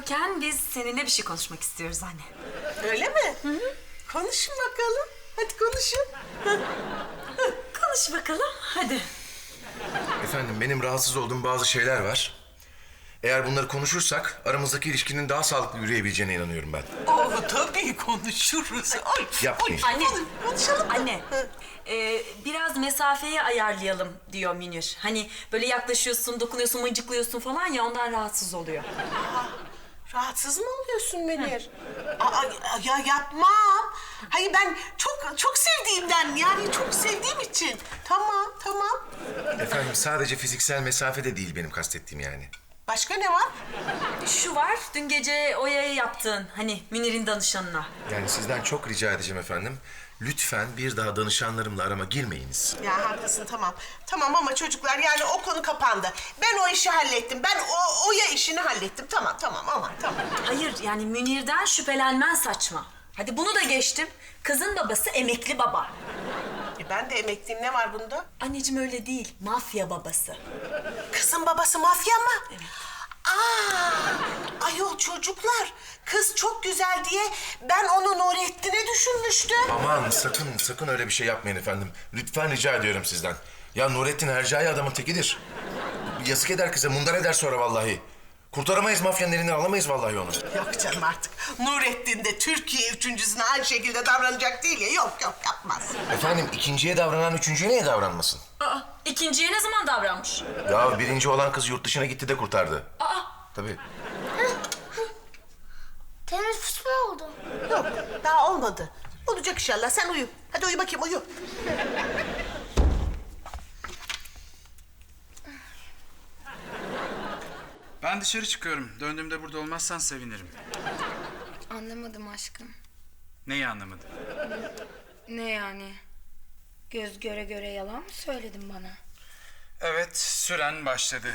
konuşuyorken biz seninle bir şey konuşmak istiyoruz anne. Öyle mi? Konuşun bakalım. Hadi konuşun. Konuş bakalım hadi. Efendim benim rahatsız olduğum bazı şeyler var. Eğer bunları konuşursak aramızdaki ilişkinin daha sağlıklı yürüyebileceğine inanıyorum ben. Oo tabii konuşuruz. Ay, Yapmayın. Anne. Konuşalım. Anne. e, biraz mesafeyi ayarlayalım diyor Münir. Hani böyle yaklaşıyorsun, dokunuyorsun, mıncıklıyorsun falan ya ondan rahatsız oluyor. Rahatsız mı oluyorsun Münir? Aa, ya yapmam. Hayır ben çok çok sevdiğimden yani çok sevdiğim için. Tamam tamam. Efendim sadece fiziksel mesafe de değil benim kastettiğim yani. Başka ne var? Şu var, dün gece Oya'ya yaptığın hani Münir'in danışanına. Yani sizden çok rica edeceğim efendim. Lütfen bir daha danışanlarımla arama girmeyiniz. Ya haklısın tamam. Tamam ama çocuklar yani o konu kapandı. Ben o işi hallettim. Ben o Oya işini hallettim. Tamam tamam ama tamam. Hayır yani Münir'den şüphelenmen saçma. Hadi bunu da geçtim. Kızın babası emekli baba. Ben de emekliyim. Ne var bunda? Anneciğim öyle değil, mafya babası. Kızın babası mafya mı? Evet. Aa, ayol çocuklar. Kız çok güzel diye ben onu Nurettin'e düşünmüştüm. Aman sakın sakın öyle bir şey yapmayın efendim. Lütfen rica ediyorum sizden. Ya Nurettin Hercai adamın tekidir. Yazık eder kıza, mundar eder sonra vallahi. Kurtaramayız mafyanın elinden alamayız vallahi onu. Yok canım artık. Nurettin de Türkiye üçüncüsüne aynı şekilde davranacak değil ya. Yok yok yapmaz. Efendim ikinciye davranan üçüncüye niye davranmasın? Aa, ikinciye ne zaman davranmış? Ya birinci olan kız yurt dışına gitti de kurtardı. Aa, Tabii. Teneffüs mü oldu? Yok daha olmadı. Olacak inşallah. Sen uyu. Hadi uyu bakayım uyu. Ben dışarı çıkıyorum. Döndüğümde burada olmazsan sevinirim. Anlamadım aşkım. Neyi anlamadın? Ne yani? Göz göre göre yalan mı söyledin bana? Evet, süren başladı.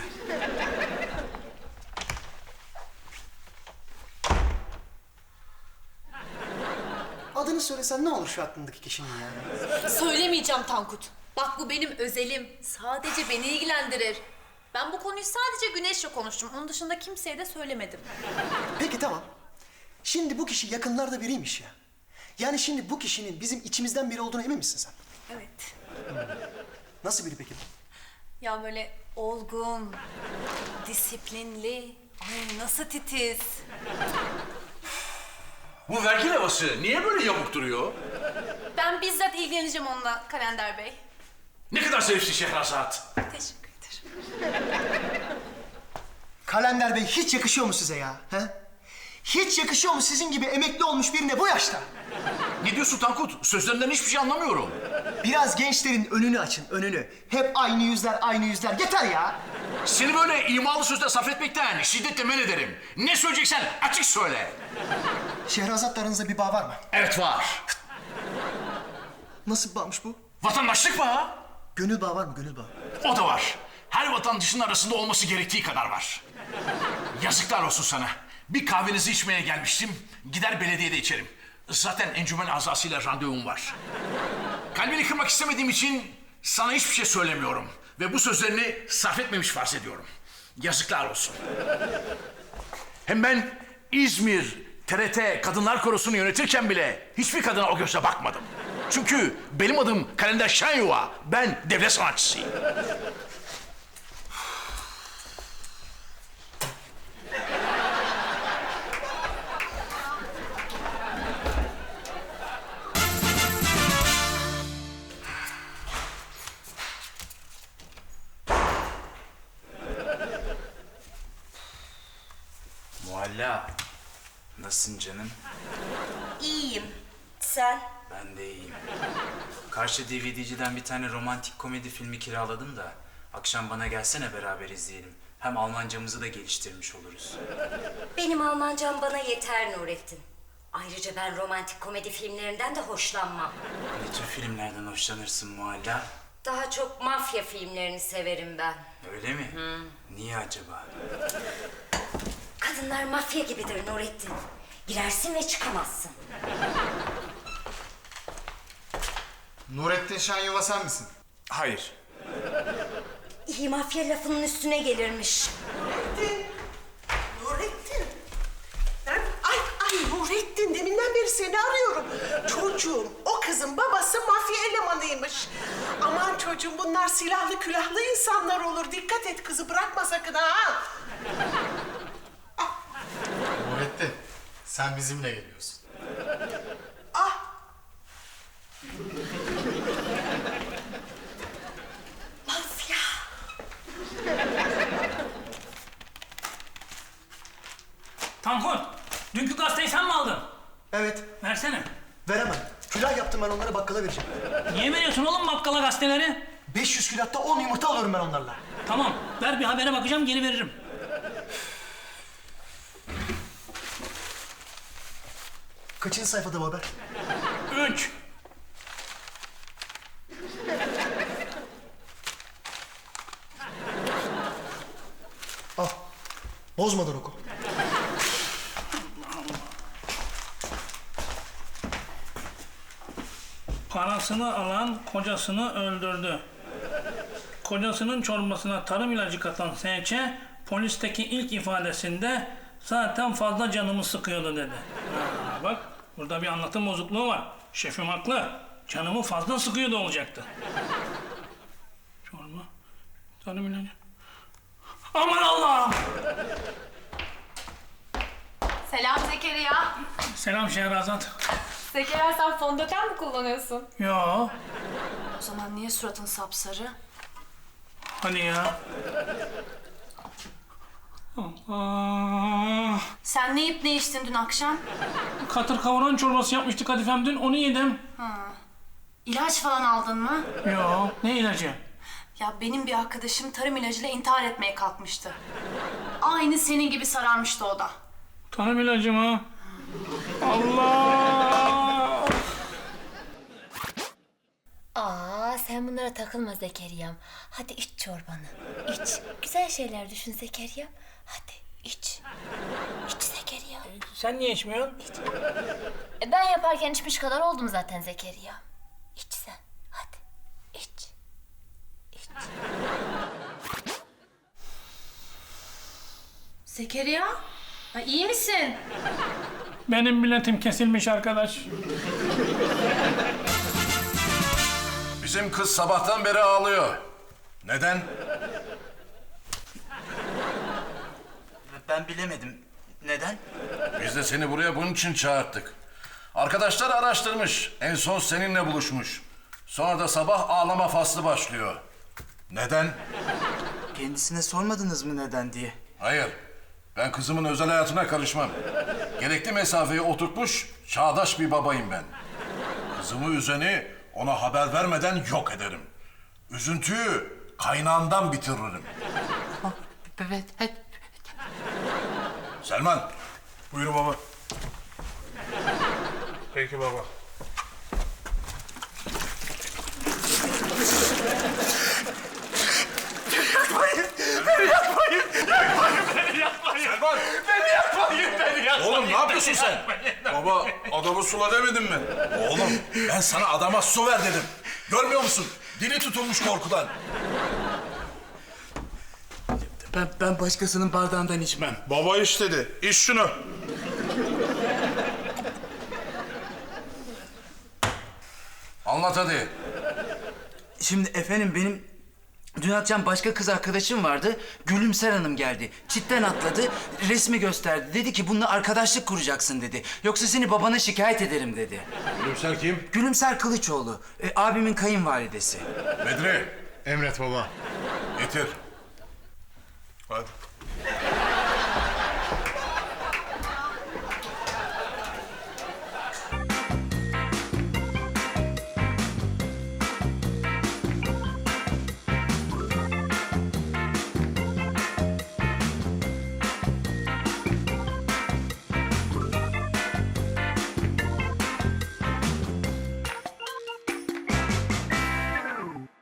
Adını söylesen ne olur şu aklındaki kişinin ya? Söylemeyeceğim Tankut. Bak bu benim özelim. Sadece beni ilgilendirir. Ben bu konuyu sadece Güneş'le konuştum. Onun dışında kimseye de söylemedim. Peki tamam. Şimdi bu kişi yakınlarda biriymiş ya. Yani şimdi bu kişinin bizim içimizden biri olduğuna emin misin sen? evet. Nasıl biri peki? Ya böyle olgun, disiplinli, ay nasıl titiz. Bu vergi levhası niye böyle yamuk duruyor? Ben bizzat ilgileneceğim onunla Kalender Bey. Ne kadar zevkli Şehrazat. Teşekkür. Kalender Bey hiç yakışıyor mu size ya? He? Hiç yakışıyor mu sizin gibi emekli olmuş birine bu yaşta? Ne diyorsun Tankut? Sözlerinden hiçbir şey anlamıyorum. Biraz gençlerin önünü açın, önünü. Hep aynı yüzler, aynı yüzler. Yeter ya. Seni böyle imalı sözle sarf etmekten şiddetle men ederim. Ne söyleyeceksen açık söyle. Şehrazat'la aranızda bir bağ var mı? Evet var. Nasıl bir bağmış bu? Vatandaşlık mı? Gönül bağı var mı, gönül bağı? O da var. Her vatandaşın arasında olması gerektiği kadar var. Yazıklar olsun sana. Bir kahvenizi içmeye gelmiştim. Gider belediyede içerim. Zaten encümen azasıyla randevum var. Kalbini kırmak istemediğim için sana hiçbir şey söylemiyorum. Ve bu sözlerini sarf etmemiş farz ediyorum. Yazıklar olsun. Hem ben İzmir TRT Kadınlar Korosu'nu yönetirken bile hiçbir kadına o gözle bakmadım. Çünkü benim adım Kalender Şenyuva. Ben devlet sanatçısıyım. Mualla. Nasılsın canım? İyiyim. Sen? Ben de iyiyim. Karşı DVD'ciden bir tane romantik komedi filmi kiraladım da... ...akşam bana gelsene beraber izleyelim. Hem Almancamızı da geliştirmiş oluruz. Benim Almancam bana yeter Nurettin. Ayrıca ben romantik komedi filmlerinden de hoşlanmam. Ne tür filmlerden hoşlanırsın Mualla? Daha çok mafya filmlerini severim ben. Öyle mi? Niye acaba? Kadınlar mafya gibidir Nurettin. Girersin ve çıkamazsın. Nurettin Şenyova sen misin? Hayır. İyi mafya lafının üstüne gelirmiş. Nurettin. Nurettin. Ben, ay, ay Nurettin deminden beri seni arıyorum. Çocuğum o kızın babası mafya elemanıymış. Aman çocuğum bunlar silahlı külahlı insanlar olur. Dikkat et kızı bırakma sakın ha. Sen bizimle geliyorsun. Ah Mafya. Tankut, dünkü gazeteyi sen mi aldın? Evet, Versene. veremem. Külah yaptım ben onları bakkala vereceğim. Niye veriyorsun oğlum bakkala gazeteleri? 500 külatta 10 yumurta alıyorum ben onlarla. Tamam, ver bir habere bakacağım geri veririm. Kaçıncı sayfada bu haber? Üç. Al. Bozmadan oku. Parasını alan kocasını öldürdü. Kocasının çorbasına tarım ilacı katan S.Ç. polisteki ilk ifadesinde zaten fazla canımı sıkıyordu dedi. Ha, bak burada bir anlatım bozukluğu var. Şefim haklı. Canımı fazla sıkıyordu olacaktı. Çorba, tarım ilacı. Aman Allah'ım! Selam Zekeriya. Selam Şehrazat. Zekeriya sen fondöten mi kullanıyorsun? Yo, O zaman niye suratın sapsarı? hadi ya. Allah. Sen ne yiyip ne içtin dün akşam? Katır kavuran çorbası yapmıştık Kadifem dün, onu yedim. İlaç falan aldın mı? Yo, ne ilacı? Ya benim bir arkadaşım tarım ilacıyla intihar etmeye kalkmıştı. Aynı senin gibi sararmıştı o da. Tanım ilacı mı? Allah! Aa sen bunlara takılma Zekeriya'm. Hadi iç çorbanı. İç. Güzel şeyler düşün Zekeriya'm. Hadi iç. İç Zekeriya. Sen niye içmiyorsun? E, ben yaparken içmiş kadar oldum zaten Zekeriya. İç sen. Hadi. iç. İç. Zekeriya? Ha, iyi misin? Benim biletim kesilmiş arkadaş. Bizim kız sabahtan beri ağlıyor. Neden? Ben bilemedim. Neden? Biz de seni buraya bunun için çağırttık. Arkadaşlar araştırmış. En son seninle buluşmuş. Sonra da sabah ağlama faslı başlıyor. Neden? Kendisine sormadınız mı neden diye? Hayır. Ben kızımın özel hayatına karışmam. Gerekli mesafeyi oturtmuş, çağdaş bir babayım ben. Kızımı üzeni ona haber vermeden yok ederim. Üzüntüyü kaynağından bitiririm. Evet. Selman. Buyur baba. Peki baba. Selman. Oğlum ne yapıyorsun sen? Baba adamı sula demedim mi? Oğlum ben sana adama su ver dedim. Görmüyor musun? Dili tutulmuş korkudan. Ben, ben başkasının bardağından içmem. Baba istedi. İç şunu. Anlat hadi. Şimdi efendim benim dün akşam başka kız arkadaşım vardı. Gülümser Hanım geldi. Çitten atladı. Resmi gösterdi. Dedi ki bununla arkadaşlık kuracaksın dedi. Yoksa seni babana şikayet ederim dedi. Gülümser kim? Gülümser Kılıçoğlu. e, abimin kayınvalidesi. Bedri. Emret baba. Getir. Hadi.